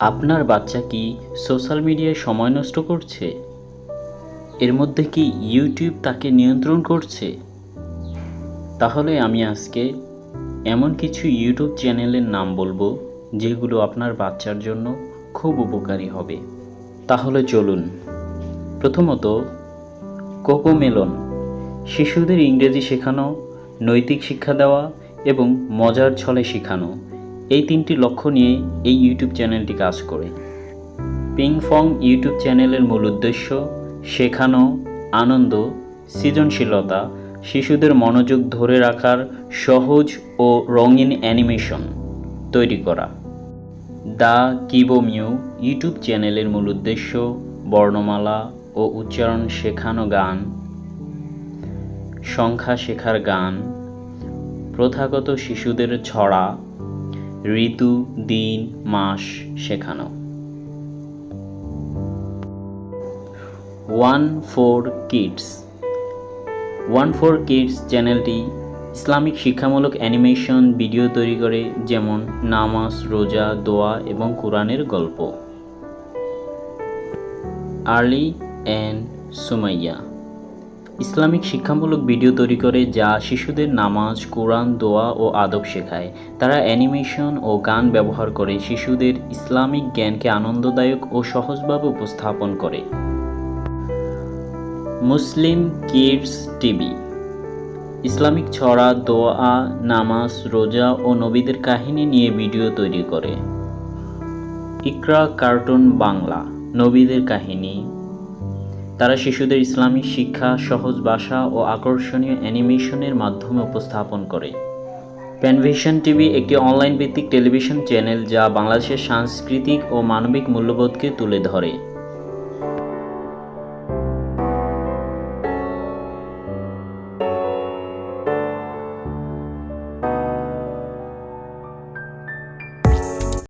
আপনার বাচ্চা কি সোশ্যাল মিডিয়ায় সময় নষ্ট করছে? এর মধ্যে কি ইউটিউব তাকে নিয়ন্ত্রণ করছে? তাহলে আমি আজকে এমন কিছু ইউটিউব চ্যানেলের নাম বলব, যেগুলো আপনার বাচ্চার জন্য খুব উপকারী হবে। তাহলে চলুন। প্রথমত কোকোমেলন শিশুদের ইংরেজি শেখানো, নৈতিক শিক্ষা দেওয়া এবং মজার ছলে শেখানো। এই তিনটি লক্ষ্য নিয়ে এই ইউটিউব চ্যানেলটি কাজ করে। পিংফং ইউটিউব চ্যানেলের মূল উদ্দেশ্য, শেখানো, আনন্দ, সৃজনশীলতা, শিশুদের মনোযোগ ধরে রাখার সহজ ও রঙিন অ্যানিমেশন তৈরি করা। দ্য কিবোমিউ ইউটিউব চ্যানেলের মূল উদ্দেশ্য, বর্ণমালা ও উচ্চারণ শেখানো গান, সংখ্যা শেখার গান, প্রথাগত শিশুদের ছড়া ঋতু, দিন, মাস শেখানো। One four kids. One four kids চ্যানেলটি ইসলামিক শিক্ষামূলক অ্যানিমেশন ভিডিও তৈরি করে, যেমন নামাজ, রোজা, দোয়া এবং কোরআনের গল্প। Early and Sumaiya. ইসলামিক শিক্ষামূলক ভিডিও তৈরি করে যা শিশুদের নামাজ, কোরআন, দোয়া ও আদব শেখায়। তারা অ্যানিমেশন ও গান ব্যবহার করে শিশুদের ইসলামিক জ্ঞানকে আনন্দদায়ক ও সহজভাবে উপস্থাপন করে। মুসলিম কিডস টিভি ইসলামিক ছড়া, দোয়া, নামাজ, রোজা ও নবীদের কাহিনী নিয়ে ভিডিও তৈরি করে। ইকরা কার্টুন বাংলা, নবীদের কাহিনী। তারা শিশুদের ইসলামী শিক্ষা, সহজ ভাষা ও আকর্ষণীয় অ্যানিমেশনের মাধ্যমে উপস্থাপন করে। প্যানভিশন টিভি একটি অনলাইন ভিত্তিক টেলিভিশন চ্যানেল যা বাংলাদেশের সাংস্কৃতিক ও মানবিক মূল্যবোধকে তুলে ধরে।